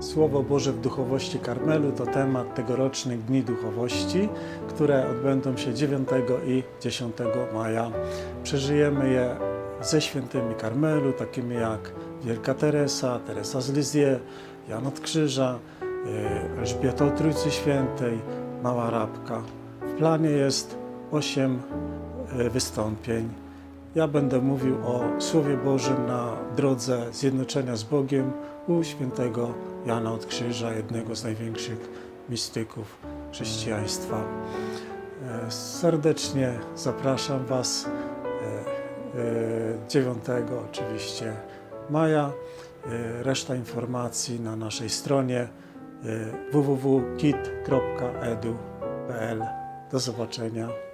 Słowo Boże w Duchowości Karmelu to temat tegorocznych Dni Duchowości, które odbędą się 9 i 10 maja. Przeżyjemy je ze świętymi Karmelu, takimi jak Wielka Teresa, Teresa z Lizie, Jan od Krzyża, y, Elżbieta o Trójcy Świętej, Mała Rabka. W planie jest 8 y, wystąpień. Ja będę mówił o Słowie Bożym na drodze zjednoczenia z Bogiem u świętego Jana od Krzyża, jednego z największych mistyków chrześcijaństwa. E, Serdecznie zapraszam Was e, e, 9 oczywiście maja. E, Reszta informacji na naszej stronie e, www.kit.edu.pl. Do zobaczenia.